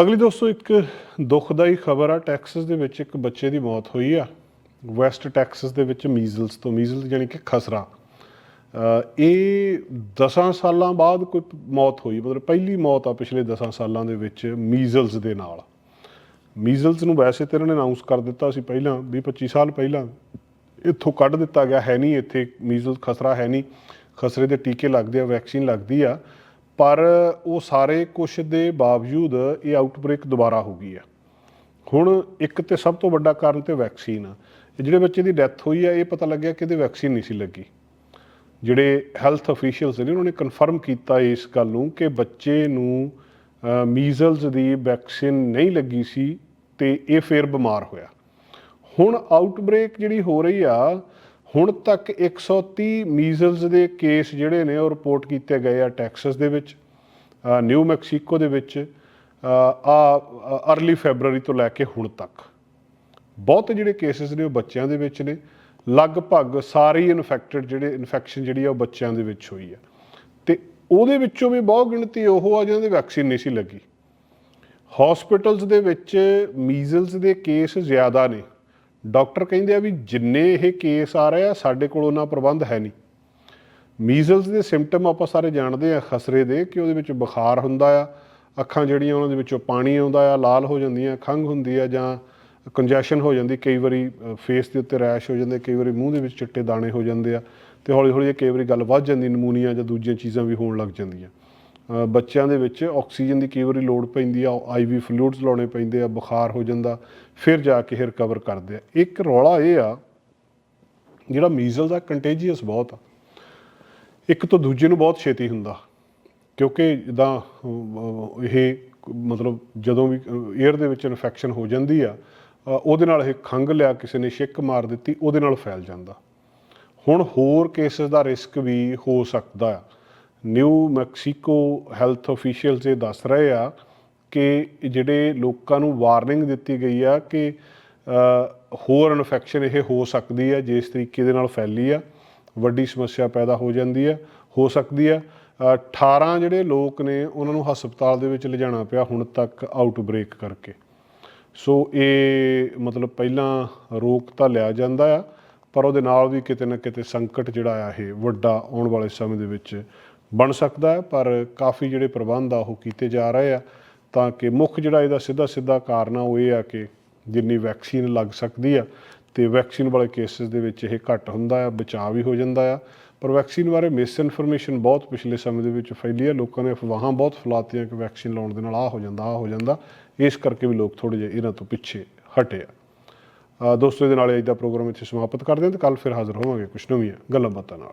ਅਗਲੀ ਦੋਸਤੋ, ਇੱਕ ਦੁਖਦਾਈ ਖਬਰ ਆ। ਟੈਕਸਸ ਦੇ ਵਿੱਚ ਇੱਕ ਬੱਚੇ ਦੀ ਮੌਤ ਹੋਈ ਆ। ਵੈਸਟ ਟੈਕਸਸ ਦੇ ਵਿੱਚ ਮੀਜ਼ਲਸ ਤੋਂ ਮੀਜ਼ਲ ਯਾਨੀ ਕਿ ਖਸਰਾ। ਇਹ 10 ਸਾਲਾਂ ਬਾਅਦ ਕੋਈ ਮੌਤ ਹੋਈ। ਮਤਲਬ ਪਹਿਲੀ ਮੌਤ ਆ ਪਿਛਲੇ 10 ਸਾਲਾਂ ਦੇ ਵਿੱਚ ਮੀਜ਼ਲਸ ਦੇ ਨਾਲ। ਮੀਜ਼ਲਸ ਨੂੰ ਵੈਸੇ ਤੇ ਇਹਨਾਂ ਨੇ ਅਨਾਉਂਸ ਕਰ ਦਿੱਤਾ ਸੀ ਪਹਿਲਾਂ 20 25 ਸਾਲ ਪਹਿਲਾਂ। ਇੱਥੋਂ ਕੱਢ ਦਿੱਤਾ ਗਿਆ, ਹੈ ਨਹੀਂ ਇੱਥੇ ਮੀਜ਼ਲ, ਖਸਰਾ ਹੈ ਨਹੀਂ। ਖਸਰੇ ਦੇ ਟੀਕੇ ਲੱਗਦੇ ਆ, ਵੈਕਸੀਨ ਲੱਗਦੀ ਆ। ਪਰ ਉਹ ਸਾਰੇ ਕੁਛ ਦੇ ਬਾਵਜੂਦ ਇਹ ਆਊਟਬ੍ਰੇਕ ਦੁਬਾਰਾ ਹੋ ਗਈ ਆ ਹੁਣ ਇੱਕ ਤੇ ਸਭ ਤੋਂ ਵੱਡਾ ਕਾਰਨ ਤੇ ਵੈਕਸੀਨ ਆ। ਜਿਹੜੇ ਬੱਚੇ ਦੀ ਡੈਥ ਹੋਈ ਆ, ਇਹ ਪਤਾ ਲੱਗਿਆ ਕਿ ਇਹਦੇ ਵੈਕਸੀਨ ਨਹੀਂ ਸੀ ਲੱਗੀ। ਜਿਹੜੇ ਹੈਲਥ ਅਫੀਸ਼ੀਅਲਸ ਨੇ, ਉਹਨਾਂ ਨੇ ਕਨਫਰਮ ਕੀਤਾ ਇਸ ਗੱਲ ਨੂੰ ਕਿ ਬੱਚੇ ਨੂੰ ਮੀਜ਼ਲਸ ਦੀ ਵੈਕਸੀਨ ਨਹੀਂ ਲੱਗੀ ਸੀ ਤੇ ਇਹ ਫੇਰ ਬਿਮਾਰ ਹੋਇਆ। ਹੁਣ ਆਊਟਬ੍ਰੇਕ ਜਿਹੜੀ ਹੋ ਰਹੀ ਆ ਹੁਣ ਤੱਕ 130 ਮੀਜ਼ਲਸ ਦੇ ਕੇਸ ਜਿਹੜੇ ਨੇ ਉਹ ਰਿਪੋਰਟ ਕੀਤੇ ਗਏ ਆ ਟੈਕਸਸ ਦੇ ਵਿੱਚ ਨਿਊ ਮੈਕਸੀਕੋ ਦੇ ਵਿੱਚ ਆ ਅਰਲੀ ਫੈਬਰੂਅਰੀ ਤੋਂ ਲੈ ਕੇ ਹੁਣ ਤੱਕ। ਬਹੁਤ ਜਿਹੜੇ ਕੇਸਿਸ ਨੇ ਉਹ ਬੱਚਿਆਂ ਦੇ ਵਿੱਚ ਨੇ, ਲਗਭਗ ਸਾਰੀ ਇਨਫੈਕਟਡ ਜਿਹੜੇ ਇਨਫੈਕਸ਼ਨ ਜਿਹੜੀ ਆ ਉਹ ਬੱਚਿਆਂ ਦੇ ਵਿੱਚ ਹੋਈ ਆ। ਤੇ ਉਹਦੇ ਵਿੱਚੋਂ ਵੀ ਬਹੁਤ ਗਿਣਤੀ ਉਹ ਆ ਜਿਹਨਾਂ ਦੀ ਵੈਕਸੀਨ ਨਹੀਂ ਸੀ ਲੱਗੀ। ਹਸਪੀਟਲਸ ਦੇ ਵਿੱਚ ਮੀਜ਼ਲਸ ਦੇ ਕੇਸ ਜ਼ਿਆਦਾ ਨੇ। ਡਾਕਟਰ ਕਹਿੰਦੇ ਆ ਵੀ ਜਿੰਨੇ ਇਹ ਕੇਸ ਆ ਰਹੇ ਆ, ਸਾਡੇ ਕੋਲ ਉਹਨਾਂ ਪ੍ਰਬੰਧ ਹੈ ਨਹੀਂ। ਮੀਜ਼ਲਸ ਦੇ ਸਿੰਪਟਮ ਆਪਾਂ ਸਾਰੇ ਜਾਣਦੇ ਆ ਖਸਰੇ ਦੇ, ਕਿ ਉਹਦੇ ਵਿੱਚ ਬੁਖਾਰ ਹੁੰਦਾ ਆ, ਅੱਖਾਂ ਜਿਹੜੀਆਂ ਉਹਨਾਂ ਦੇ ਵਿੱਚੋਂ ਪਾਣੀ ਆਉਂਦਾ ਆ, ਲਾਲ ਹੋ ਜਾਂਦੀਆਂ, ਖੰਘ ਹੁੰਦੀ ਆ ਜਾਂ ਕੰਜੈਸ਼ਨ ਹੋ ਜਾਂਦੀ, ਕਈ ਵਾਰੀ ਫੇਸ ਦੇ ਉੱਤੇ ਰੈਸ਼ ਹੋ ਜਾਂਦੇ, ਕਈ ਵਾਰੀ ਮੂੰਹ ਦੇ ਵਿੱਚ ਚਿੱਟੇ ਦਾਣੇ ਹੋ ਜਾਂਦੇ ਆ, ਤੇ ਹੌਲੀ ਹੌਲੀ ਇਹ ਕਈ ਵਾਰੀ ਗੱਲ ਵੱਧ ਜਾਂਦੀ, ਨਮੂਨੀਆ ਜਾਂ ਦੂਜੀਆਂ ਚੀਜ਼ਾਂ ਵੀ ਹੋਣ ਲੱਗ ਜਾਂਦੀਆਂ। ਬੱਚਿਆਂ ਦੇ ਵਿੱਚ ਆਕਸੀਜਨ ਦੀ ਕਈ ਵਾਰੀ ਲੋੜ ਪੈਂਦੀ ਆ ਆਈਵੀ ਫਲੂਇਡਸ ਲਾਉਣੇ ਪੈਂਦੇ ਆ, ਬੁਖਾਰ ਹੋ ਜਾਂਦਾ, ਫਿਰ ਜਾ ਕੇ ਇਹ ਰਿਕਵਰ ਕਰਦੇ ਆ। ਇੱਕ ਰੌਲਾ ਇਹ ਆ, ਜਿਹੜਾ ਮੀਜ਼ਲ ਦਾ ਕੰਟੇਜੀਅਸ ਬਹੁਤ ਆ। ਇੱਕ ਤੋਂ ਦੂਜੇ ਨੂੰ ਬਹੁਤ ਛੇਤੀ ਹੁੰਦਾ, ਕਿਉਂਕਿ ਜਿੱਦਾਂ ਇਹ ਮਤਲਬ ਜਦੋਂ ਵੀ 에ਅਰ ਦੇ ਵਿੱਚ ਇਨਫੈਕਸ਼ਨ ਹੋ ਜਾਂਦੀ ਆ ਉਹਦੇ ਨਾਲ ਇਹ ਖੰਗ ਲਿਆ, ਕਿਸੇ ਨੇ ਛਿੱਕ ਮਾਰ ਦਿੱਤੀ, ਉਹਦੇ ਨਾਲ ਫੈਲ ਜਾਂਦਾ। ਹੁਣ ਹੋਰ ਕੇਸਸ ਦਾ ਰਿਸਕ ਵੀ ਹੋ ਸਕਦਾ ਆ। ਨਿਊ ਮੈਕਸੀਕੋ ਹੈਲਥ ਅਫੀਸ਼ੀਅਲਸ ਇਹ ਦੱਸ ਰਹੇ ਆ ਕਿ ਜਿਹੜੇ ਲੋਕਾਂ ਨੂੰ ਵਾਰਨਿੰਗ ਦਿੱਤੀ ਗਈ ਆ ਕਿ ਹੋਰ ਇਨਫੈਕਸ਼ਨ ਇਹ ਹੋ ਸਕਦੀ ਆ, ਜਿਸ ਤਰੀਕੇ ਦੇ ਨਾਲ ਫੈਲੀ ਆ, ਵੱਡੀ ਸਮੱਸਿਆ ਪੈਦਾ ਹੋ ਜਾਂਦੀ ਆ, ਹੋ ਸਕਦੀ ਆ। ਅਹ 18 ਜਿਹੜੇ ਲੋਕ ਨੇ, ਉਹਨਾਂ ਨੂੰ ਹਸਪਤਾਲ ਦੇ ਵਿੱਚ ਲਿਜਾਣਾ ਪਿਆ ਹੁਣ ਤੱਕ ਆਊਟਬ੍ਰੇਕ ਕਰਕੇ। ਸੋ ਇਹ ਮਤਲਬ ਪਹਿਲਾਂ ਰੋਕ ਤਾਂ ਲਿਆ ਜਾਂਦਾ ਆ, ਪਰ ਉਹਦੇ ਨਾਲ ਵੀ ਕਿਤੇ ਨਾ ਕਿਤੇ ਸੰਕਟ ਜਿਹੜਾ ਆ ਇਹ ਵੱਡਾ ਆਉਣ ਵਾਲੇ ਸਮੇਂ ਦੇ ਵਿੱਚ ਬਣ ਸਕਦਾ ਹੈ, ਪਰ ਕਾਫੀ ਜਿਹੜੇ ਪ੍ਰਬੰਧ ਆ ਉਹ ਕੀਤੇ ਜਾ ਰਹੇ ਆ ਤਾਂ ਕਿ ਮੁੱਖ ਜਿਹੜਾ ਇਹਦਾ ਸਿੱਧਾ ਸਿੱਧਾ ਕਾਰਨ ਆ ਉਹ ਇਹ ਆ ਕਿ ਜਿੰਨੀ ਵੈਕਸੀਨ ਲੱਗ ਸਕਦੀ ਆ ਤੇ ਵੈਕਸੀਨ ਵਾਲੇ ਕੇਸਿਸ ਦੇ ਵਿੱਚ ਇਹ ਘੱਟ ਹੁੰਦਾ ਆ, ਬਚਾਅ ਵੀ ਹੋ ਜਾਂਦਾ ਆ। ਪਰ ਵੈਕਸੀਨ ਬਾਰੇ ਮਿਸ ਇਨਫੋਰਮੇਸ਼ਨ ਬਹੁਤ ਪਿਛਲੇ ਸਮੇਂ ਦੇ ਵਿੱਚ ਫੈਲੀ ਆ, ਲੋਕਾਂ ਨੇ ਅਫਵਾਹਾਂ ਬਹੁਤ ਫੈਲਾਤੀਆਂ ਕਿ ਵੈਕਸੀਨ ਲਾਉਣ ਦੇ ਨਾਲ ਆ ਹੋ ਜਾਂਦਾ ਆ ਹੋ ਜਾਂਦਾ। ਇਸ ਕਰਕੇ ਵੀ ਲੋਕ ਥੋੜੇ ਜਿਹੇ ਇਹਨਾਂ ਤੋਂ ਪਿੱਛੇ ਹਟੇ ਆ। ਦੋਸਤੋ, ਇਹਦੇ ਨਾਲ ਅੱਜ ਦਾ ਪ੍ਰੋਗਰਾਮ ਇੱਥੇ ਸਮਾਪਤ ਕਰਦੇ ਹਾਂ ਤੇ ਕੱਲ ਫਿਰ ਹਾਜ਼ਰ ਹੋਵਾਂਗੇ ਕੁਝ ਨਵੀਆਂ ਗੱਲਾਂ ਬਾਤਾਂ ਨਾਲ।